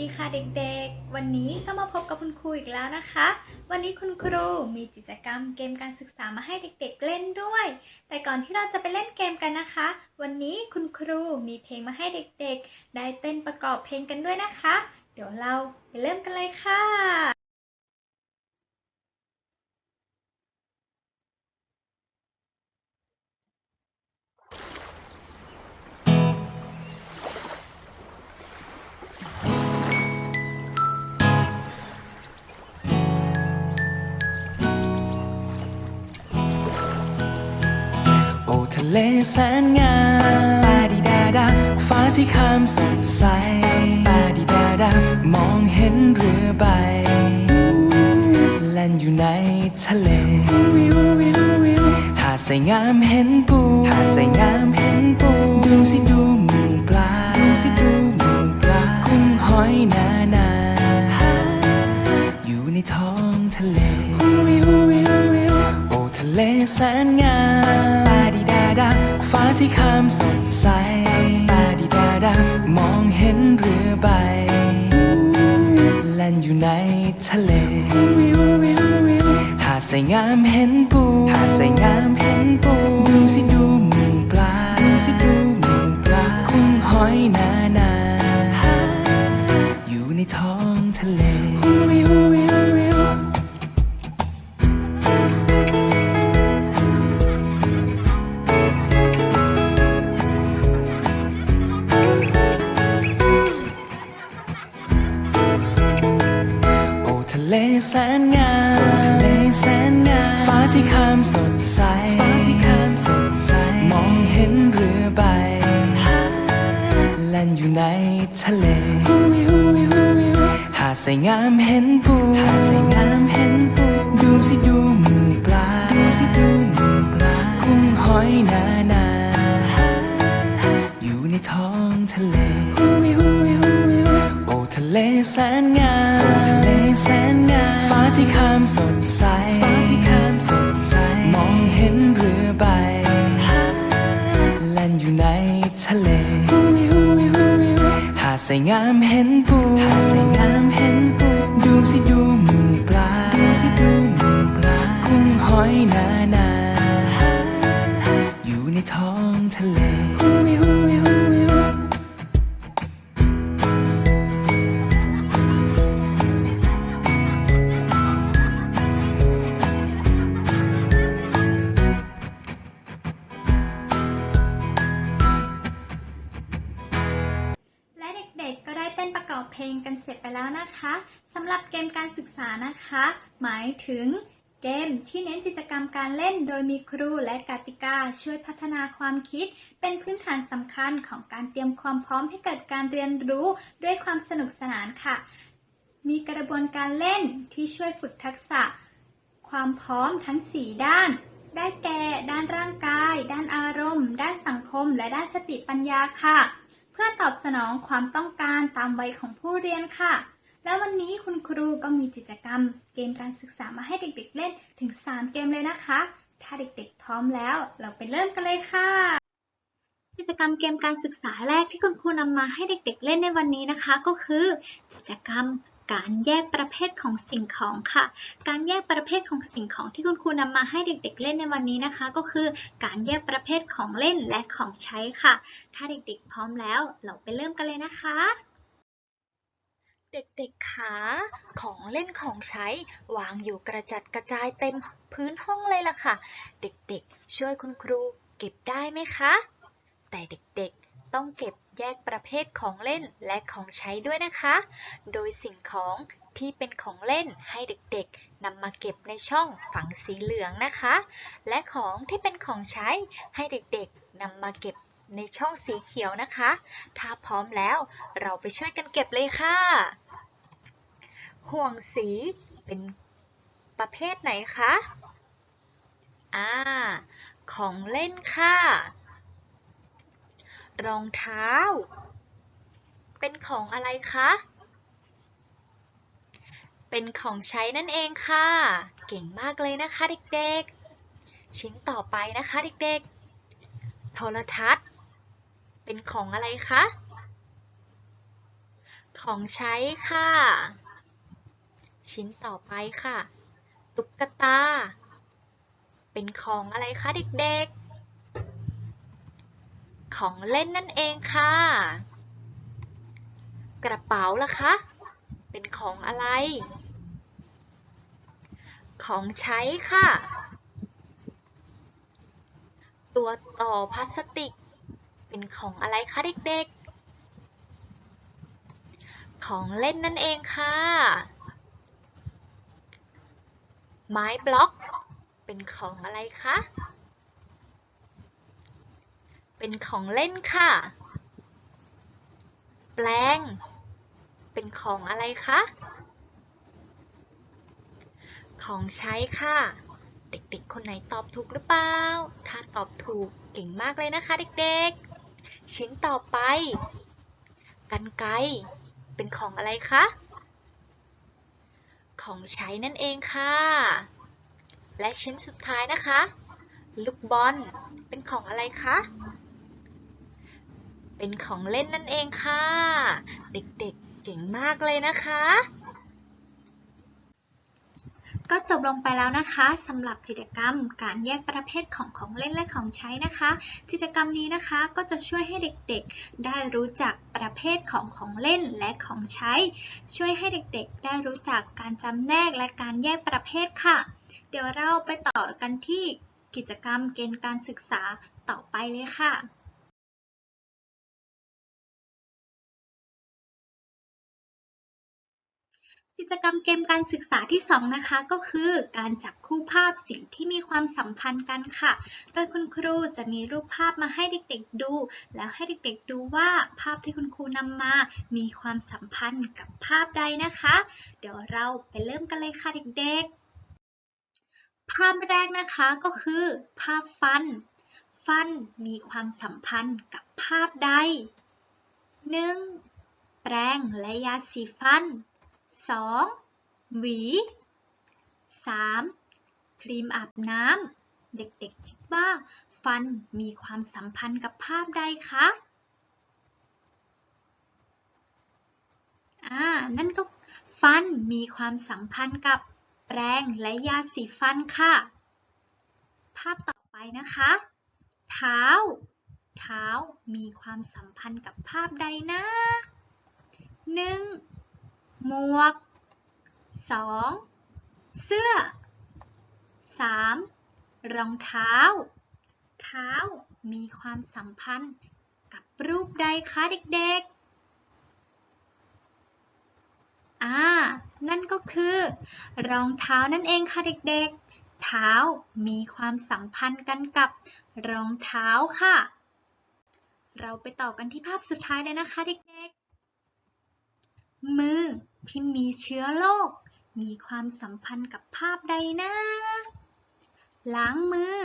ดีค่ะเด็กๆ วันนี้ก็มาพบกับคุณครูอีกแล้วนะคะ วันนี้คุณครูมีกิจกรรมเกมการศึกษามาให้เด็กๆเล่นด้วย แต่ก่อนที่เราจะไปเล่นเกมกันนะคะ วันนี้คุณครูมีเพลงมาให้เด็กๆ ได้เต้นประกอบเพลงกันด้วยนะคะ เดี๋ยวเราไปเริ่มกันเลยค่ะ เลแสนงามปาดิดาดาฟ้าที่คามสดใสปาดิดาดามองเห็นเรือใบแล่นอยู่ในทะเลหาดใสงามเห็นปูหาดใสงามเห็นปูดูสิดูหมูปลาดูสิดูหมูปลากุ้งหอยนานาอยู่ในท้องทะเลโอ้ทะเลแสนงาม ฟ้าที่คามสดใสปาดิดาดามองเห็นเรือใบแล่นอยู่ในทะเล หาดใสงามเห็นปู หาดใสงามเห็นปู ดูสิดูหมูปลา ดูสิดูหมูปลากุ้งหอยนา แสนงามโอ้ทะเลแสนงามฟ้าที่คามสดใสฟ้าที่คามสดใส มองเห็นเรือใบแล่นอยู่ในทะเลหาดใสงามเห็นปูหาดใสงามเห็นปูดูสิดูหมูปลาดูสิดูหมูปลากุ้งหอยนานาอยู่ในท้องทะเลโอ้ทะเลแสนงามามฟ้าที่คามสดใส ฟ้าที่คามสดใส มองเห็นเรือใบแล่นอยู่ในทะเลหาดใสงามเห็นปูหาดใสงามเห็นปู ดูสิดูหมูปลา ดูสิดูหมูปลา กุ้งหอยนาน นะคะสำหรับเกมการศึกษานะคะ หมายถึงเกมที่เน้นกิจกรรมการเล่นโดยมีครูและกติกาช่วยพัฒนาความคิด เป็นพื้นฐานสำคัญของการเตรียมความพร้อมให้เกิดการเรียนรู้ด้วยความสนุกสนานค่ะ มีกระบวนการเล่นที่ช่วยฝึกทักษะ ความพร้อมทั้ง 4 ด้าน ได้แก่ ด้านร่างกาย ด้านอารมณ์ ด้านสังคม และด้านสติปัญญาค่ะ เพื่อตอบสนองความต้องการตามวัยของผู้เรียนค่ะ แล้ววันนี้คุณครูก็มีกิจกรรมเกมการศึกษามาให้เด็กๆเล่นถึง 3 เกมเลยนะคะ ถ้าเด็กๆพร้อมแล้ว เราไปเริ่มกันเลยค่ะ กิจกรรมเกมการศึกษาแรกที่คุณครูนำมาให้เด็กๆเล่นในวันนี้นะคะ ก็คือ กิจกรรมการแยกประเภทของสิ่งของค่ะ การแยกประเภทของสิ่งของที่คุณครูนำมาให้เด็กๆเล่นในวันนี้นะคะ ก็คือการแยกประเภทของเล่นและของใช้ค่ะ ถ้าเด็กๆพร้อมแล้ว เราไปเริ่มกันเลยนะคะ เด็กๆคะของเล่นของใช้ วางอยู่กระจัดกระจายเต็มพื้นห้องเลยล่ะค่ะ เด็กๆ ช่วยคุณครูเก็บได้ไหมคะ แต่เด็กๆ ต้องเก็บแยกประเภทของเล่นและของใช้ด้วยนะคะ โดยสิ่งของที่เป็นของเล่นให้เด็กๆนำมาเก็บในช่องฝังสีเหลืองนะคะ และของที่เป็นของใช้ให้เด็กๆนำมาเก็บในช่องสีเขียวนะคะ ถ้าพร้อมแล้วเราไปช่วยกันเก็บเลยค่ะ ห่วงสีเป็นประเภทไหนคะ อ่า ของเล่นค่ะ รองเท้า เป็นของอะไรคะ เป็นของใช้นั่นเองค่ะ เก่งมากเลยนะคะเด็กๆ ชิ้นต่อไปนะคะเด็กๆ โทรทัศน์ เป็นของอะไรคะขของใช้ค่ะ ชิ้นต่อไปค่ะ ตุ๊กตา เป็นของอะไรคะเด็กๆ ของเล่นนั่นเองค่ะ กระเป๋าล่ะคะ เป็นของอะไร ของใช้ค่ะ ตัวต่อพลาสติก เป็นของอะไรคะเด็กๆ ของเล่นนั่นเองค่ะ ไม้บล็อก เป็นของอะไรคะ เป็นของเล่นค่ะ แปลง เป็นของอะไรคะ ของใช้ค่ะ เด็กๆ คนไหนตอบถูกหรือเปล่า ถ้าตอบถูกเก่งมากเลยนะคะเด็กๆ ชิ้นต่อไป กันไก เป็นของอะไรคะ ของใช้นั่นเองค่ะ และชิ้นสุดท้ายนะคะ ลูกบอลเป็นของอะไรคะ เป็นของเล่นนั่นเองค่ะ เด็กๆเก่งมากเลยนะคะ ก็จบลงไปแล้วนะคะสำหรับกิจกรรมการแยกประเภทของของเล่นและของใช้นะคะกิจกรรมนี้นะคะก็จะช่วยให้เด็กๆ ได้รู้จักประเภทของของเล่นและของใช้ ช่วยให้เด็กๆ ได้รู้จักการจำแนกและการแยกประเภทค่ะ เดี๋ยวเราไปต่อกันที่กิจกรรมเกณฑ์การศึกษาต่อไปเลยค่ะ กิจกรรมเกมการศึกษาที่ 2 นะคะ ก็คือการจับคู่ภาพสิ่งที่มีความสัมพันธ์กันค่ะ โดยคุณครูจะมีรูปภาพมาให้เด็กๆดู แล้วให้เด็กๆดูว่าภาพที่คุณครูนำมา มีความสัมพันธ์กับภาพใดนะคะ เดี๋ยวเราไปเริ่มกันเลยค่ะเด็กๆ ภาพแรกนะคะก็คือ ภาพฟัน ฟันมีความสัมพันธ์กับภาพใด 1. แปรงและยาสีฟัน 2. หวี 3. ครีมอาบน้ำเด็กๆคิดว่า ฟันมีความสัมพันธ์กับภาพใดคะอ่านั่นก็ฟันมีความสัมพันธ์กับแปรงและยาสีฟันค่ะ ภาพต่อไปนะคะ เท้า เท้ามีความสัมพันธ์กับภาพใดนะ 1. หมวก 2. เสื้อ 3. รองเท้า เท้ามีความสัมพันธ์กับรูปใดคะเด็กๆ อ่า นั่นก็คือ รองเท้านั่นเองค่ะเด็กๆ เท้ามีความสัมพันธ์กันกับรองเท้าค่ะ เราไปต่อกันที่ภาพสุดท้ายเลยนะคะเด็กๆ มือ ที่มีเชื้อโรคมีความสัมพันธ์กับภาพใดนะ ล้างมือ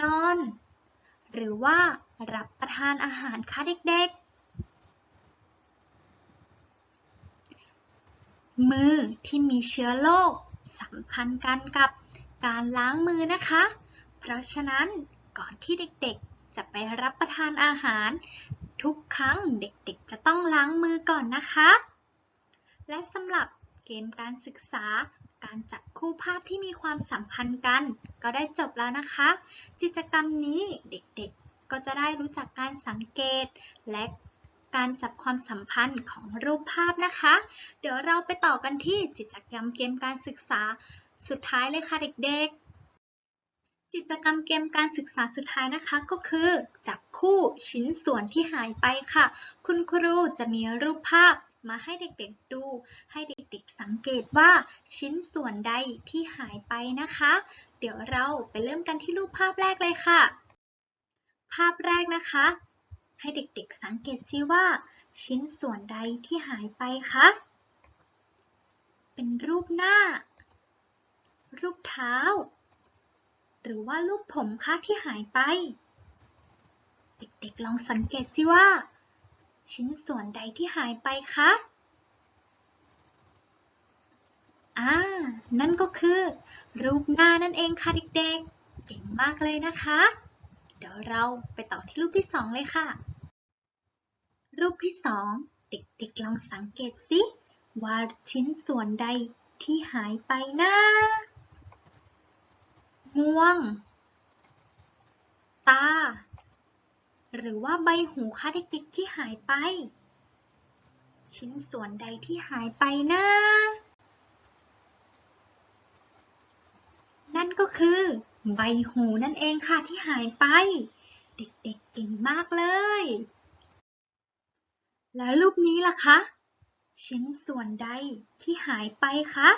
นอน หรือว่ารับประทานอาหารคะเด็กๆ มือที่มีเชื้อโรคสัมพันธ์กันกับการล้างมือนะคะ เพราะฉะนั้นก่อนที่เด็กๆ จะไปรับประทานอาหาร ทุกครั้งเด็กๆ จะต้องล้างมือก่อนนะคะ และสำหรับเกมการศึกษาการจับคู่ภาพที่มีความสัมพันธ์กัน ก็ได้จบแล้วนะคะ กิจกรรมนี้เด็กๆ ก็จะได้รู้จักการสังเกต และการจับความสัมพันธ์ของรูปภาพนะคะ เดี๋ยวเราไปต่อกันที่กิจกรรมเกมการศึกษาสุดท้ายเลยค่ะเด็กๆ กิจกรรมเกมการศึกษาสุดท้ายนะคะก็คือจับคู่ชิ้นส่วนที่หายไปค่ะ คุณครูจะมีรูปภาพ มาให้เด็กๆดู ให้เด็กๆสังเกตว่าชิ้นส่วนใดที่หายไปนะคะ เดี๋ยวเราไปเริ่มกันที่รูปภาพแรกเลยค่ะ ภาพแรกนะคะ ให้เด็กๆสังเกตซิว่า ชิ้นส่วนใดที่หายไปคะ เป็นรูปหน้า รูปเท้า หรือว่ารูปผมคะที่หายไป เด็กๆลองสังเกตสิว่า ชิ้นส่วนใดที่หายไปคะ อ่า นั่นก็คือ รูปหน้านั่นเองค่ะเด็กๆ เก่งมากเลยนะคะ เดี๋ยวเราไปต่อที่รูปที่สองเลยค่ะ รูปที่สองเด็กๆลองสังเกตสิว่าชิ้นส่วนใดที่หายไปนะง่วง ตา หรือว่าใบหูคะเด็กๆที่หายไป ชิ้นส่วนใดที่หายไปนะ นั่นก็คือใบหูนั่นเองค่ะที่หายไป เด็กๆเก่งมากเลย แล้วรูปนี้ล่ะคะ ชิ้นส่วนใดที่หายไปคะ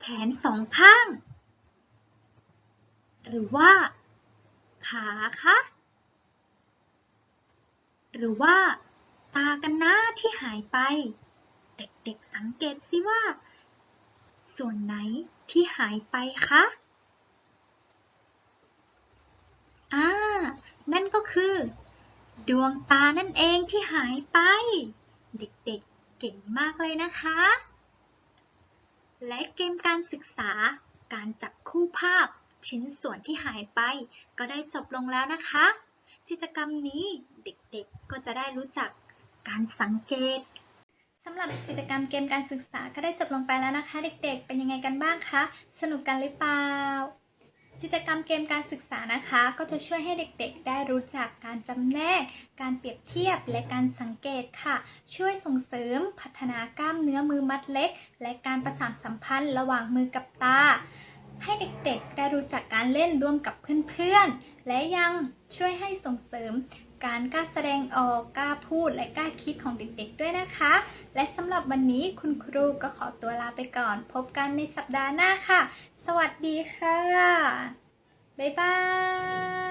แขนสองข้าง หรือว่า ขาคะ หรือว่า ตากันนะที่หายไป เด็กๆสังเกตสิว่า ส่วนไหนที่หายไปคะอ่านั่นก็คือ ดวงตานั่นเองที่หายไป เด็กๆเก่งมากเลยนะคะ และเกมการศึกษาการจับคู่ภาพ ชิ้นส่วนที่หายไป ก็ได้จบลงแล้วนะคะ กิจกรรมนี้เด็กๆก็จะได้รู้จักการสังเกตสำหรับกิจกรรมเกมการศึกษาก็ได้จบลงไปแล้วนะคะ เด็กๆ เป็นยังไงกันบ้างคะ สนุกกันหรือเปล่ากิจกรรมเกมการศึกษานะคะ ก็จะช่วยให้เด็กๆ ได้รู้จักการจำแนก การเปรียบเทียบและการสังเกตค่ะ ช่วยส่งเสริมพัฒนากล้ามเนื้อมือมัดเล็ก และการประสานสัมพันธ์ระหว่างมือกับตา ให้เด็กๆได้รู้จักการเล่นร่วมกับเพื่อนๆ และยังช่วยให้ส่งเสริมการกล้าแสดงออกกล้าพูดและกล้าคิดของเด็กๆด้วยนะคะ และสำหรับวันนี้คุณครูก็ขอตัวลาไปก่อน พบกันในสัปดาห์หน้าค่ะ สวัสดีค่ะ บ๊ายบาย